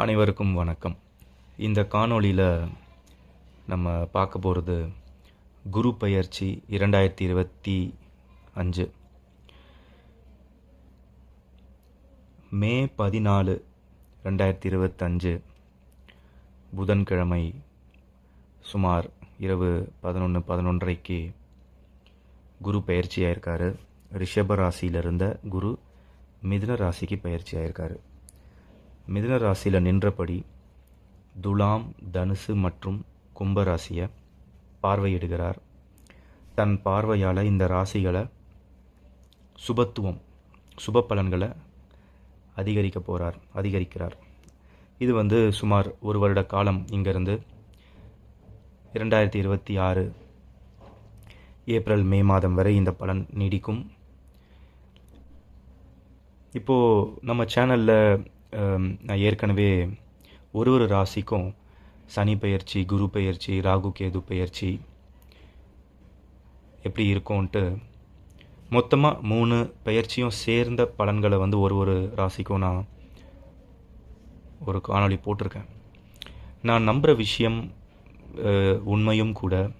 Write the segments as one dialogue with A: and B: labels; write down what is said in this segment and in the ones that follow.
A: அனைவருக்கும் வணக்கம். இந்த காணொளியில் நம்ம பார்க்க போகிறது குரு பயிற்சி இரண்டாயிரத்தி இருபத்தி அஞ்சு. மே பதினாலு ரெண்டாயிரத்தி இருபத்தஞ்சு புதன்கிழமை சுமார் இரவு பதினொன்று பதினொன்றைக்கு குரு பயிற்சி ஆயிருக்காரு ரிஷப ராசியில் இருந்த குரு மிதுன ராசிக்கு பயிற்சி ஆயிருக்காரு மிதுன ராசியில் நின்றபடி துலாம் தனுசு மற்றும் கும்பராசியை பார்வையிடுகிறார். தன் பார்வையால் இந்த ராசிகளை சுபத்துவம் சுப பலன்களை அதிகரிக்க போகிறார் அதிகரிக்கிறார். இது வந்து சுமார் ஒரு வருட காலம் இங்கேருந்து இரண்டாயிரத்தி இருபத்தி ஆறு ஏப்ரல் மே மாதம் வரை இந்த பலன் நீடிக்கும். இப்போது நம்ம சேனலில் நான் ஏற்கனவே ஒரு ஒரு ராசிக்கும் சனி பயிற்சி குரு பயிற்சி ராகு கேது பயிற்சி எப்படி இருக்கும்ன்ட்டு மொத்தமாக மூணு பயிற்சியும் சேர்ந்த பலன்களை வந்து ஒரு ஒரு ராசிக்கும் நான் ஒரு காணொளி போட்டிருக்கேன். நான் நம்புகிற விஷயம் உண்மையும் கூட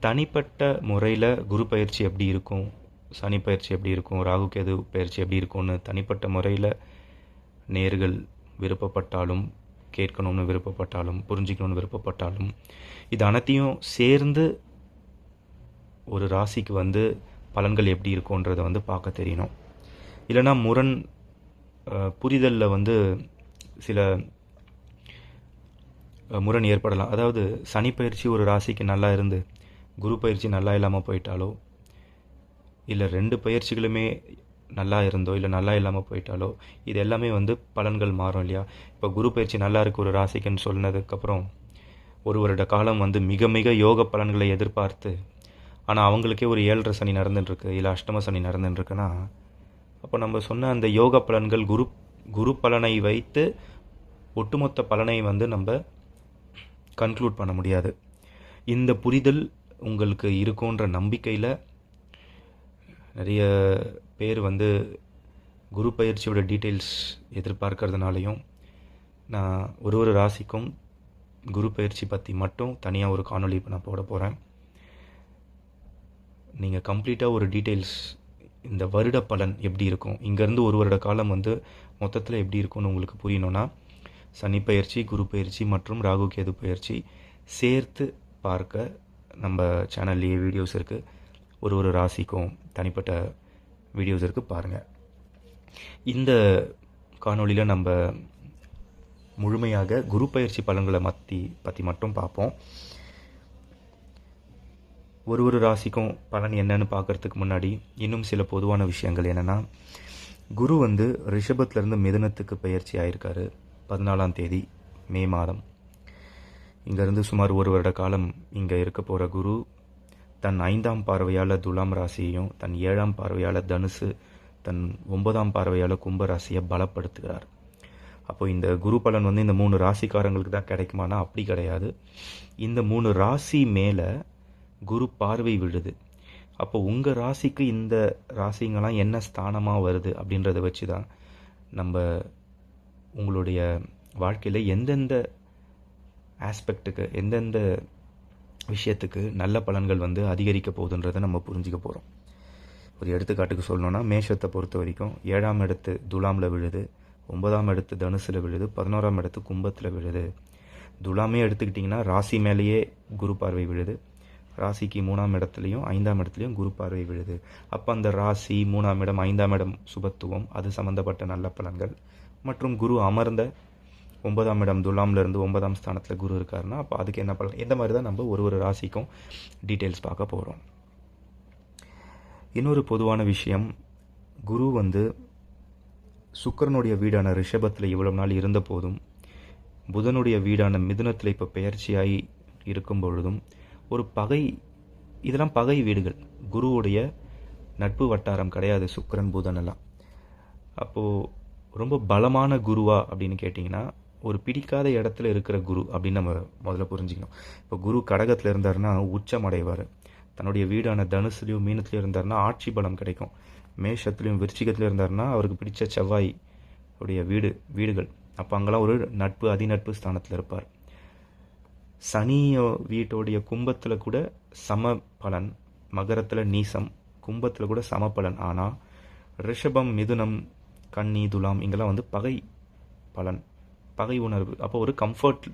A: தனிப்பட்ட முறையில் குரு பயிற்சி எப்படி இருக்கும் சனி பயிற்சி எப்படி இருக்கும் ராகு கேது பயிற்சி எப்படி இருக்கும்னு தனிப்பட்ட முறையில் நேர்கள் விருப்பப்பட்டாலும் கேட்கணும்னு விருப்பப்பட்டாலும் புரிஞ்சிக்கணும்னு விருப்பப்பட்டாலும் இது அனைத்தையும் சேர்ந்து ஒரு ராசிக்கு வந்து பலன்கள் எப்படி இருக்கும்ன்றதை வந்து பார்க்க தெரியணும். இல்லைன்னா முரண் புரிதலில் வந்து சில முரண் ஏற்படலாம். அதாவது சனி பயிற்சி ஒரு ராசிக்கு நல்லா இருந்து குரு பயிற்சி நல்லா இல்லாமல் போயிட்டாலோ இல்லை ரெண்டு பயிற்சிகளுமே நல்லா இருந்தோ இல்லை நல்லா இல்லாமல் போயிட்டாலோ இது எல்லாமே வந்து பலன்கள் மாறும் இல்லையா? இப்போ குரு பயிற்சி நல்லா இருக்கு ஒரு ராசிக்குன்னு சொன்னதுக்கப்புறம் ஒரு வருட காலம் வந்து மிக மிக யோக பலன்களை எதிர்பார்த்து ஆனால் அவங்களுக்கே ஒரு ஏழரை சனி நடந்துட்டுருக்கு இல்லை அஷ்டம சனி நடந்துட்டுருக்குன்னா அப்போ நம்ம சொன்ன அந்த யோக பலன்கள் குரு குரு பலனை வைத்து ஒட்டுமொத்த பலனை வந்து நம்ம கன்க்ளூட் பண்ண முடியாது. இந்த புரிதல் உங்களுக்கு இருக்குன்ற நம்பிக்கையில் நிறைய பேர் வந்து குரு பயிற்சியோட டீட்டெயில்ஸ் எதிர்பார்க்கறதுனாலையும் நான் ஒரு ஒரு ராசிக்கும் குரு பயிற்சி பற்றி மட்டும் தனியாக ஒரு காணொளி இப்போ நான் போட போகிறேன் நீங்கள் கம்ப்ளீட்டாக ஒரு டீட்டெயில்ஸ் இந்த வருட பலன் எப்படி இருக்கும்? இங்கேருந்து ஒரு வருட காலம் வந்து மொத்தத்தில் எப்படி இருக்கும்னு உங்களுக்கு புரியணும்னா சனி பயிற்சி குரு பயிற்சி மற்றும் ராகு கேது பயிற்சி சேர்த்து பார்க்க நம்ம சேனல்லையே வீடியோஸ் இருக்குது ஒரு ஒரு ராசிக்கும் தனிப்பட்ட வீடியோஸ் இருக்குது பாருங்கள் இந்த காணொளியில் நம்ம முழுமையாக குரு பயிற்சி பலன்களை மத்தி பற்றி மட்டும் பார்ப்போம். ஒரு ஒரு ராசிக்கும் பலன் என்னன்னு பார்க்கறதுக்கு முன்னாடி இன்னும் சில பொதுவான விஷயங்கள் என்னென்னா குரு வந்து ரிஷபத்துலேருந்து மிதனத்துக்கு பயிற்சி ஆயிருக்காரு பதினாலாம் தேதி மே மாதம். இங்கேருந்து சுமார் ஒரு வருட காலம் இங்கே இருக்க போகிற குரு தன் ஐந்தாம் பார்வையால் துலாம் ராசியையும் தன் ஏழாம் பார்வையால் தனுசு தன் ஒன்பதாம் பார்வையால் கும்ப ராசியை பலப்படுத்துகிறார். அப்போ இந்த குரு பலன் வந்து இந்த மூணு ராசிக்காரங்களுக்கு தான் கிடைக்குமானா? அப்படி கிடையாது. இந்த மூணு ராசி மேலே குரு பார்வை விழுது. அப்போ உங்கள் ராசிக்கு இந்த ராசிங்கெல்லாம் என்ன ஸ்தானமாக வருது அப்படின்றத வச்சு தான் நம்ம உங்களுடைய வாழ்க்கையில் எந்தெந்த ஆஸ்பெக்ட்டுக்கு எந்தெந்த விஷயத்துக்கு நல்ல பலன்கள் வந்து அதிகரிக்க போகுதுன்றதை நம்ம புரிஞ்சுக்க போகிறோம் ஒரு எடுத்துக்காட்டுக்கு சொல்லணும்னா மேஷத்தை பொறுத்த வரைக்கும் ஏழாம் இடத்து துலாமில் விழுது ஒன்பதாம் இடத்து தனுசில் விழுது பதினோராம் இடத்து கும்பத்தில் விழுது. துலாமே எடுத்துக்கிட்டிங்கன்னா ராசி மேலேயே குரு பார்வை விழுது. ராசிக்கு மூணாம் இடத்துலையும் ஐந்தாம் இடத்துலையும் குரு பார்வை விழுது. அப்போ அந்த ராசி மூணாம் இடம் ஐந்தாம் இடம் சுபத்துவம் அது சம்மந்தப்பட்ட நல்ல பலன்கள். மற்றும் குரு அமர்ந்த ஒன்பதாம் இடம் துலாம்லேருந்து ஒன்பதாம் ஸ்தானத்தில் குரு இருக்காருன்னா அப்போ அதுக்கு என்ன பண்ணலாம் இந்த மாதிரி தான் நம்ம ஒரு ஒரு ராசிக்கும் டீட்டெயில்ஸ் பார்க்க போகிறோம் இன்னொரு பொதுவான விஷயம் குரு வந்து சுக்கிரனுடைய வீடான ரிஷபத்தில் இவ்வளவு நாள் இருந்த போதும் புதனுடைய வீடான மிதுனத்தில் இப்போ பெயர்ச்சியாகி இருக்கும் பொழுதும் ஒரு பகை இதெல்லாம் பகை வீடுகள். குருவுடைய நட்பு வட்டாரம் கிடையாது சுக்கரன் புதன் எல்லாம். அப்போது ரொம்ப பலமான குருவா அப்படின்னு கேட்டிங்கன்னா ஒரு பிடிக்காத இடத்துல இருக்கிற குரு அப்படின்னு நம்ம முதல்ல புரிஞ்சுக்கணும். இப்போ குரு கடகத்தில் இருந்தாருன்னா உச்சம் அடைவார். தன்னுடைய வீடான தனுசுலையும் மீனத்துலையும் இருந்தாருன்னா ஆட்சி பலம் கிடைக்கும். மேஷத்துலையும் விருச்சிகத்துலையும் இருந்தாருன்னா அவருக்கு பிடிச்ச செவ்வாய் உடைய வீடு வீடுகள். அப்போ அங்கெல்லாம் ஒரு நட்பு அதிநட்பு ஸ்தானத்தில் இருப்பார். சனி வீட்டோடைய கும்பத்தில் கூட சம பலன் மகரத்தில் நீசம் கும்பத்தில் கூட சம பலன் ஆனால் ரிஷபம் மிதுனம் கன்னி துலாம் இங்கெல்லாம் வந்து பகை பலன். பகை உணர்வு. அப்போ ஒரு கம்ஃபர்ட்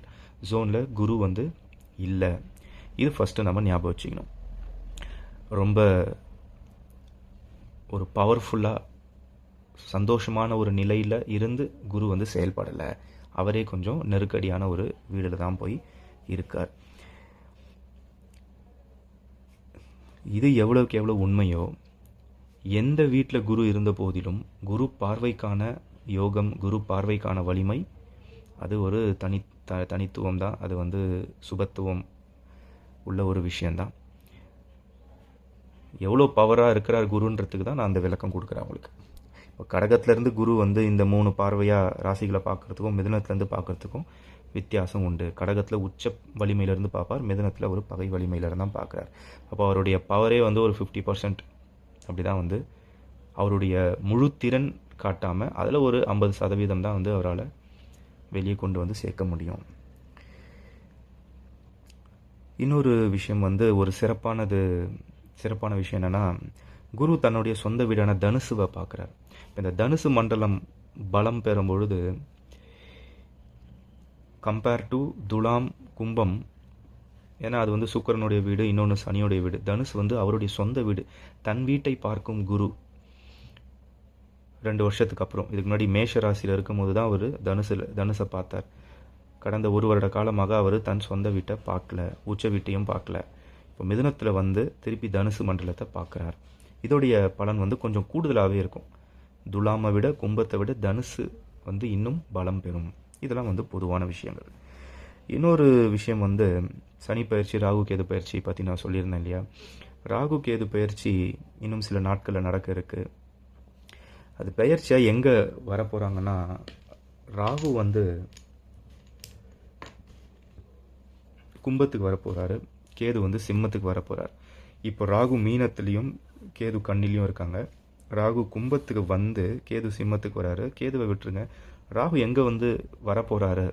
A: ஜோனில் குரு வந்து இல்லை. இது ஃபஸ்ட்டு நம்ம ஞாபகம் வச்சுக்கணும். ரொம்ப ஒரு பவர்ஃபுல்லாக சந்தோஷமான ஒரு நிலையில் இருந்து குரு வந்து செயல்படலை. அவரே கொஞ்சம் நெருக்கடியான ஒரு வீடில் தான் போய் இருக்கார். இது எவ்வளோக்கு எவ்வளோ உண்மையோ எந்த வீட்டில் குரு இருந்த போதிலும் குரு பார்வைக்கான யோகம் குரு பார்வைக்கான வலிமை அது ஒரு தனி த தனித்துவம் தான் அது வந்து சுபத்துவம் உள்ள ஒரு விஷயந்தான் எவ்வளோ பவராக இருக்கிறார் குருன்றதுக்கு தான் நான் அந்த விளக்கம் கொடுக்குறேன் உங்களுக்கு இப்போ கடகத்துலேருந்து குரு வந்து இந்த மூணு பார்வையாக ராசிகளை பார்க்குறதுக்கும் மிதனத்துலேருந்து பார்க்குறதுக்கும் வித்தியாசம் உண்டு. கடகத்தில் உச்ச வலிமையிலேருந்து பார்ப்பார் மிதனத்தில் ஒரு பகை வலிமையிலேருந்து தான் பார்க்குறார். அப்போ அவருடைய பவரே வந்து ஒரு ஃபிஃப்டி பர்சன்ட் அப்படி தான் வந்து அவருடைய முழு திறன் காட்டாமல் அதில் ஒரு ஐம்பது சதவீதம் தான் வந்து அவரால் வெளியே கொண்டு வந்து சேர்க்க முடியும். இன்னொரு விஷயம் வந்து ஒரு சிறப்பானது சிறப்பான விஷயம் என்னென்னா குரு தன்னுடைய சொந்த வீடான தனுசுவை பார்க்குறார். இந்த தனுசு மண்டலம் பலம் பெறும் பொழுது கம்பேர் டு துலாம் கும்பம் ஏன்னா அது வந்து சுக்கரனுடைய வீடு இன்னொன்று சனியோடைய வீடு. தனுஷ் வந்து அவருடைய சொந்த வீடு தன் வீட்டை பார்க்கும் குரு. ரெண்டு வருஷத்துக்கு அப்புறம். இதுக்கு முன்னாடி மேஷ ராசியில் இருக்கும்போது தான் அவர் தனுசில் தனுசை பார்த்தார். கடந்த ஒரு வருட காலமாக அவர் தன் சொந்த வீட்டை பார்க்கல உச்ச வீட்டையும் பார்க்கல. இப்போ மிதுனத்தில் வந்து திருப்பி தனுசு மண்டலத்தை பார்க்குறார். இதோடைய பலன் வந்து கொஞ்சம் கூடுதலாகவே இருக்கும். துலாமை விட கும்பத்தை விட தனுசு வந்து இன்னும் பலம் பெறும். இதெல்லாம் வந்து பொதுவான விஷயங்கள். இன்னொரு விஷயம் வந்து சனி பயிற்சி ராகு கேது பயிற்சி பற்றி நான் சொல்லியிருந்தேன் இல்லையா? ராகு கேது பயிற்சி இன்னும் சில நாட்களில் நடக்க இருக்குது அது பெயர்ச்சியாக எங்கே வரப்போகிறாங்கன்னா ராகு வந்து கும்பத்துக்கு வரப்போகிறாரு கேது வந்து சிம்மத்துக்கு வரப்போகிறார் இப்போ ராகு மீனத்துலேயும் கேது கண்ணிலையும் இருக்காங்க. ராகு கும்பத்துக்கு வந்து கேது சிம்மத்துக்கு வராரு. கேதுவை விட்டுருங்க. ராகு எங்கே வந்து வரப்போகிறாரு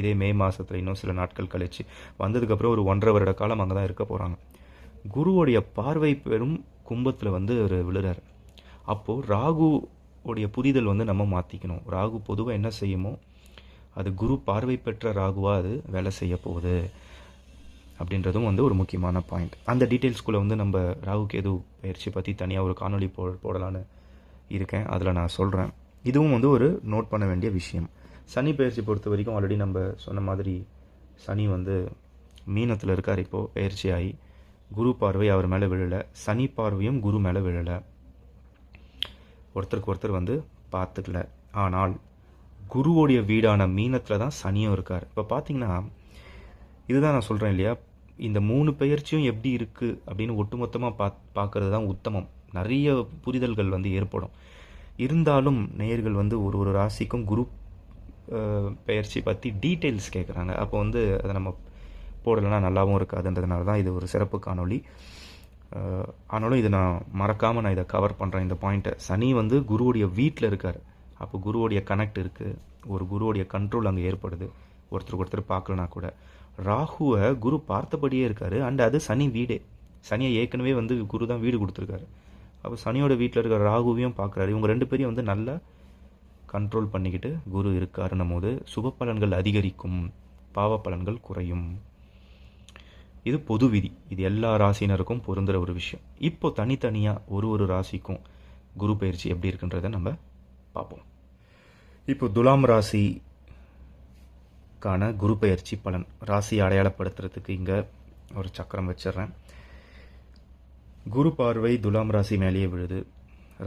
A: இதே மே மாதத்தில் இன்னும் சில நாட்கள் கழிச்சு. வந்ததுக்கப்புறம் ஒரு ஒன்றரை வருட காலம் அங்கே தான் இருக்க போகிறாங்க குருவோடைய பார்வை பெரும் கும்பத்தில் வந்து அவர் விழுறாரு. அப்போது ராகு உடைய புரிதல் வந்து நம்ம மாற்றிக்கணும் ராகு பொதுவாக என்ன செய்யுமோ அது குரு பார்வை பெற்ற ராகுவாக அது வேலை செய்ய போகுது அப்படின்றதும் வந்து ஒரு முக்கியமான பாயிண்ட் அந்த டீட்டெயில்ஸ்குள்ளே வந்து நம்ம ராகு கேது பயிற்சி பற்றி தனியாக ஒரு காணொலி போ போடலான்னு இருக்கேன். அதில் நான் சொல்கிறேன் இதுவும் வந்து ஒரு நோட் பண்ண வேண்டிய விஷயம். சனி பயிற்சி பொறுத்த வரைக்கும் ஆல்ரெடி நம்ம சொன்ன மாதிரி சனி வந்து மீனத்தில் இருக்கார். இப்போது பயிற்சி ஆகி குரு பார்வை அவர் மேலே விழலை. சனி பார்வையும் குரு மேலே விழலை. ஒருத்தருக்கு ஒருத்தர் வந்து பார்த்துக்கல. ஆனால் குருவோடைய வீடான மீனத்தில் தான் சனியும் இருக்கார். இப்போ பார்த்தீங்கன்னா இதுதான் நான் சொல்கிறேன் இல்லையா? இந்த மூணு பெயர்ச்சியும் எப்படி இருக்குது அப்படின்னு ஒட்டுமொத்தமாக பா பார்க்கறது தான் உத்தமம். நிறைய புரிதல்கள் வந்து ஏற்படும். இருந்தாலும் நேயர்கள் வந்து ஒரு ஒரு ராசிக்கும் குரு பெயர்ச்சி பற்றி டீட்டெயில்ஸ் கேட்குறாங்க அப்போ வந்து அதை நம்ம போடலைன்னா நல்லாவும் இருக்காதுன்றதுனால தான் இது ஒரு சிறப்பு காணொளி. ஆனாலும் இதை நான் மறக்காமல் நான் இதை கவர் பண்ணுறேன் இந்த பாயிண்ட்டை சனி வந்து குருவுடைய வீட்டில் இருக்கார். அப்போ குருவுடைய கனெக்ட் இருக்குது ஒரு குருவுடைய கண்ட்ரோல் அங்கே ஏற்படுது. ஒருத்தருக்கு ஒருத்தர் பார்க்கலனா கூட. ராகுவை குரு பார்த்தபடியே இருக்கார். அண்ட் அது சனி வீடே. சனியை ஏற்கனவே வந்து குரு தான் வீடு கொடுத்துருக்காரு. அப்போ சனியோட வீட்டில் இருக்கிற ராகுவையும் பார்க்குறாரு. இவங்க ரெண்டு பேரையும் வந்து நல்லா கண்ட்ரோல் பண்ணிக்கிட்டு குரு இருக்காருன்னும் போது சுப பலன்கள் அதிகரிக்கும். பாவ பலன்கள் குறையும். இது பொது விதி இது எல்லா ராசினருக்கும் பொருந்துகிற ஒரு விஷயம். இப்போ தனித்தனியாக ஒரு ஒரு ராசிக்கும் குரு பயிற்சி எப்படி இருக்குன்றதை நம்ம பார்ப்போம். இப்போ துலாம் ராசிக்கான குரு பயிற்சி பலன். ராசி அடையாளப்படுத்துறதுக்கு இங்கே ஒரு சக்கரம் வச்சிடுறேன். குரு பார்வை துலாம் ராசி மேலேயே விழுது.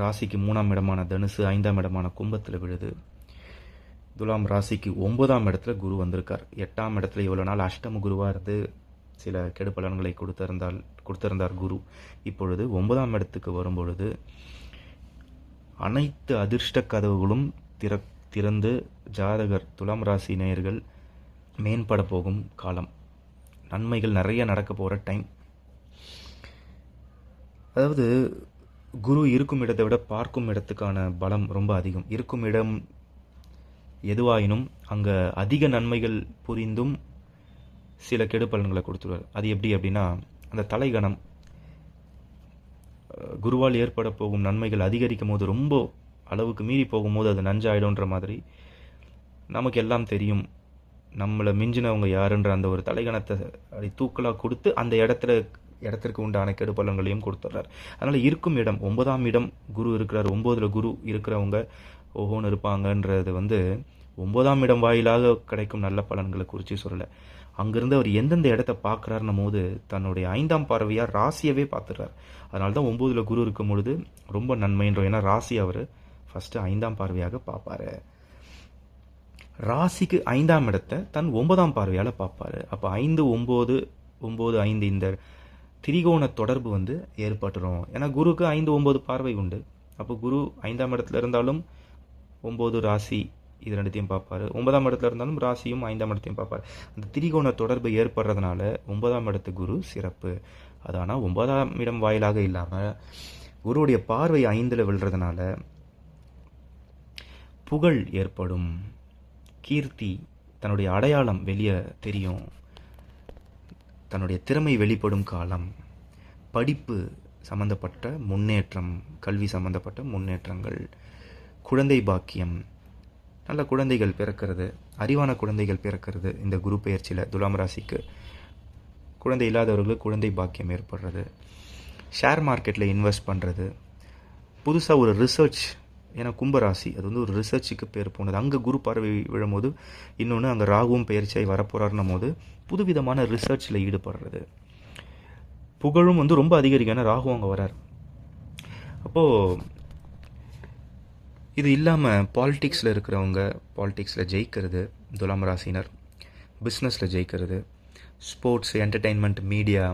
A: ராசிக்கு மூணாம் இடமான தனுசு ஐந்தாம் இடமான கும்பத்தில் விழுது. துலாம் ராசிக்கு ஒன்பதாம் இடத்துல குரு வந்திருக்கார். எட்டாம் இடத்துல இவ்வளோ நாள் அஷ்டம குருவாக இருந்து சில கெடு பலன்களை கொடுத்திருந்தால் கொடுத்திருந்தார் குரு. இப்பொழுது ஒன்பதாம் இடத்துக்கு வரும்பொழுது அனைத்து அதிர்ஷ்ட கதவுகளும் திற திறந்து ஜாதகர் துலாம் ராசி நேயர்கள் மேம்பட போகும் காலம். நன்மைகள் நிறைய நடக்க போகிற டைம். அதாவது குரு இருக்கும் இடத்தை விட பார்க்கும் இடத்துக்கான பலம் ரொம்ப அதிகம். இருக்கும் இடம் எதுவாயினும் அங்கே அதிக நன்மைகள் புரிந்தும் சில கெடுபலன்களை கொடுத்துருவார். அது எப்படி அப்படின்னா அந்த தலைகணம் குருவால் ஏற்பட போகும் நன்மைகள் அதிகரிக்கும் போது ரொம்ப அளவுக்கு மீறி போகும்போது அது நஞ்சாயிடும்ன்ற மாதிரி நமக்கு எல்லாம் தெரியும். நம்மளை மிஞ்சினவங்க யாருன்ற அந்த ஒரு தலைகணத்தை அப்படி தூக்கலாக கொடுத்து அந்த இடத்துல இடத்திற்கு உண்டான கெடுபலன்களையும் கொடுத்துட்றார். அதனால் இருக்கும் இடம் ஒன்பதாம் இடம் குரு இருக்கிறார். ஒம்போதில் குரு இருக்கிறவங்க ஓஹோன்னு இருப்பாங்கன்றது வந்து ஒன்பதாம் இடம் வாயிலாக கிடைக்கும் நல்ல பலன்களை குறித்து சொல்லலை. அங்கிருந்து அவர் எந்தெந்த இடத்த பார்க்குறாருன்னும் போது தன்னுடைய ஐந்தாம் பார்வையாக ராசியவே பார்த்துடுறார். அதனால தான் ஒம்போதில் குரு இருக்கும் பொழுது ரொம்ப நன்மைன்றோம். ஏன்னா ராசி அவர் ஃபஸ்ட்டு ஐந்தாம் பார்வையாக பார்ப்பாரு. ராசிக்கு ஐந்தாம் இடத்தை தன் ஒன்பதாம் பார்வையால் பார்ப்பாரு. அப்போ ஐந்து ஒம்பது ஒம்பது ஐந்து இந்த திரிகோண தொடர்பு வந்து ஏற்பட்டுரும். ஏன்னா குருக்கு ஐந்து ஒம்பது பார்வை உண்டு. அப்போ குரு ஐந்தாம் இடத்துல இருந்தாலும் ஒம்பது ராசி இது ரெண்டுத்தையும் பார்ப்பாரு. ஒன்பதாம் இடத்துல இருந்தாலும் ராசியும் ஐந்தாம் இடத்தையும் பார்ப்பார். அந்த திரிகோண தொடர்பு ஏற்படுறதுனால ஒன்பதாம் இடத்து குரு சிறப்பு. அது ஆனால் ஒன்பதாம் இடம் வாயிலாக இல்லாமல் குருவுடைய பார்வை ஐந்தில் விழுறதுனால புகழ் ஏற்படும். கீர்த்தி தன்னுடைய அடையாளம் வெளியே தெரியும். தன்னுடைய திறமை வெளிப்படும் காலம். படிப்பு சம்பந்தப்பட்ட முன்னேற்றம் கல்வி சம்பந்தப்பட்ட முன்னேற்றங்கள் குழந்தை பாக்கியம் நல்ல குழந்தைகள் பிறக்கிறது அறிவான குழந்தைகள் பிறக்கிறது இந்த குரு பெயர்ச்சியில் துலாம் ராசிக்கு. குழந்தை இல்லாதவர்களுக்கு குழந்தை பாக்கியம் ஏற்படுறது. ஷேர் மார்க்கெட்டில் இன்வெஸ்ட் பண்ணுறது புதுசாக ஒரு ரிசர்ச் ஏன்னா கும்பராசி அது வந்து ஒரு ரிசர்ச்சுக்கு பேர் போனது. அங்கே குரு பார்வை விழும்போது இன்னொன்று அங்கே ராகுவும் பயிற்சியாகி வரப்போகிறாருன்னும் போது புதுவிதமான ரிசர்ச்சில் ஈடுபடுறது. புகழும் வந்து ரொம்ப அதிகரிக்கும். ஏன்னா ராகு அங்கே வரார். அப்போது இது இல்லாமல் பாலிட்டிக்ஸில் இருக்கிறவங்க பாலிடிக்ஸில் ஜெயிக்கிறது துலாம் ராசினர் பிஸ்னஸில் ஜெயிக்கிறது ஸ்போர்ட்ஸ் என்டர்டெயின்மெண்ட் மீடியா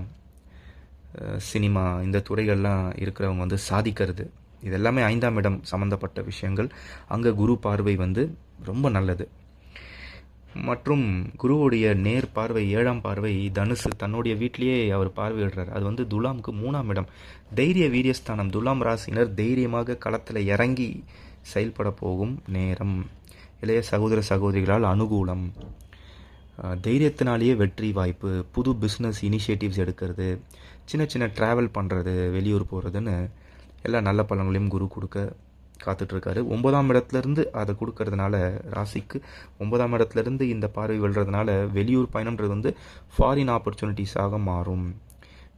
A: சினிமா இந்த துறைகள்லாம் இருக்கிறவங்க வந்து சாதிக்கிறது. இது எல்லாமே ஐந்தாம் இடம் சம்மந்தப்பட்ட விஷயங்கள். அங்கே குரு பார்வை வந்து ரொம்ப நல்லது. மற்றும் குருவுடைய நேர் பார்வை ஏழாம் பார்வை தனுசு தன்னுடைய வீட்டிலேயே அவர் பார்வையிடுறார். அது வந்து துலாமுக்கு மூணாம் இடம். தைரிய வீரியஸ்தானம். துலாம் ராசினர் தைரியமாக களத்தில் இறங்கி செயல்பட போகும் நேரம். இளைய சகோதர சகோதரிகளால் அனுகூலம். தைரியத்தினாலேயே வெற்றி வாய்ப்பு புது பிஸ்னஸ் இனிஷியேட்டிவ்ஸ் எடுக்கிறது சின்ன சின்ன ட்ராவல் பண்ணுறது வெளியூர் போகிறதுன்னு எல்லா நல்ல பலன்களையும் குரு கொடுக்க காத்துட்ருக்காரு. ஒன்பதாம் இடத்துலேருந்து அதை கொடுக்கறதுனால ராசிக்கு ஒன்பதாம் இடத்துலேருந்து இந்த பார்வை விழுறதுனால வெளியூர் பயணம்ன்றது வந்து ஃபாரின் ஆப்பர்ச்சுனிட்டிஸாக மாறும்.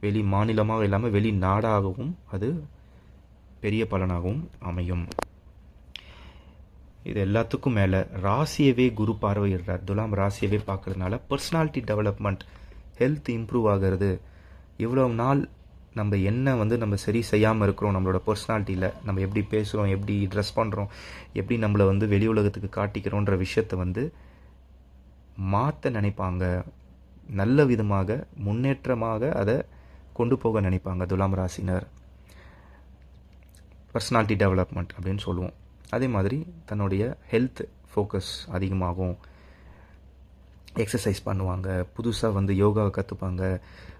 A: வெளி மாநிலமாக இல்லாமல் வெளி நாடாகவும் அது பெரிய பலனாகவும் அமையும். இது எல்லாத்துக்கும் மேலே ராசியவே குரு பார்வையிடுறார். துலாம் ராசியவே பார்க்கறதுனால பர்சனாலிட்டி டெவலப்மெண்ட் ஹெல்த் இம்ப்ரூவ் ஆகிறது. இவ்வளோ நாள் நம்ம என்ன வந்து நம்ம சரி செய்யாமல் இருக்கிறோம் நம்மளோட பர்சனாலிட்டியில் நம்ம எப்படி பேசுகிறோம் எப்படி ட்ரெஸ் பண்ணுறோம் எப்படி நம்மளை வந்து வெளி உலகத்துக்கு காட்டிக்கிறோன்ற விஷயத்தை வந்து மாற்ற நினைப்பாங்க. நல்ல விதமாக முன்னேற்றமாக அதை கொண்டு போக நினைப்பாங்க துலாம் ராசினர். பர்சனாலிட்டி டெவலப்மெண்ட் அப்படின்னு சொல்லுவோம். அதே மாதிரி தன்னுடைய ஹெல்த் ஃபோக்கஸ் அதிகமாகும். எக்ஸசைஸ் பண்ணுவாங்க. புதுசாக வந்து யோகாவை கற்றுப்பாங்க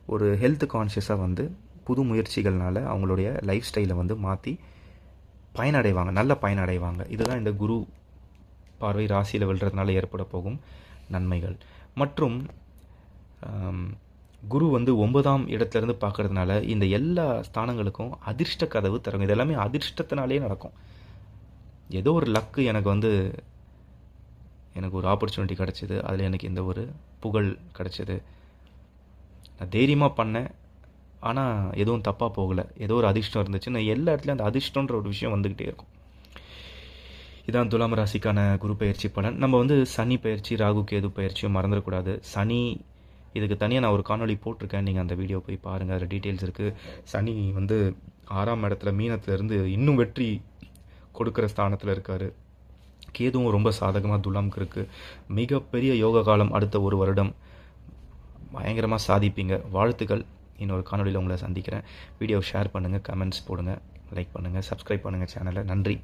A: ஒரு ஹெல்த் கான்ஷியஸாக வந்து புது முயற்சிகள்னால அவங்களுடைய லைஃப் ஸ்டைலை வந்து மாற்றி பயனடைவாங்க. நல்ல பயனடைவாங்க. இதுதான் இந்த குரு பார்வை ராசியில் விழுறதுனால ஏற்பட போகும் நன்மைகள். மற்றும் குரு வந்து ஒன்பதாம் இடத்துலேருந்து பார்க்குறதுனால இந்த எல்லா ஸ்தானங்களுக்கும் அதிர்ஷ்ட கதவு தரும் இது எல்லாமே அதிர்ஷ்டத்தினாலே நடக்கும். ஏதோ ஒரு லக்கு எனக்கு வந்து எனக்கு ஒரு ஆப்பர்ச்சுனிட்டி கிடச்சிது. அதில் எனக்கு இந்த ஒரு புகழ் கிடச்சிது. நான் தைரியமாக பண்ணேன். ஆனால் எதுவும் தப்பாக போகலை. ஏதோ ஒரு அதிர்ஷ்டம் இருந்துச்சு. நான் எல்லா இடத்துலையும் அந்த அதிர்ஷ்டன்ற ஒரு விஷயம் வந்துக்கிட்டே இருக்கும். இதான் துலாம் ராசிக்கான குரு பயிற்சி பலன். நம்ம வந்து சனி பயிற்சி ராகு கேது பயிற்சியும் மறந்துடக்கூடாது. சனி இதுக்கு தனியாக நான் ஒரு காணொளி போட்டிருக்கேன். நீங்கள் அந்த வீடியோ போய் பாருங்கள் அதில் டீட்டெயில்ஸ் இருக்குது சனி வந்து ஆறாம் இடத்துல மீனத்துலேருந்து இன்னும் வெற்றி கொடுக்குற ஸ்தானத்தில் இருக்கார். கேதுவும் ரொம்ப சாதகமாக துலாம்க்கு இருக்குது மிகப்பெரிய யோக காலம் அடுத்த ஒரு வருடம். பயங்கரமாக சாதிப்பீங்க. வாழ்த்துக்கள். இன்னொரு காணொலியில் உங்களை சந்திக்கிறேன். வீடியோ ஷேர் பண்ணுங்கள் கமெண்ட்ஸ் போடுங்கள் லைக் பண்ணுங்கள் சப்ஸ்கிரைப் பண்ணுங்கள் சேனலை நன்றி.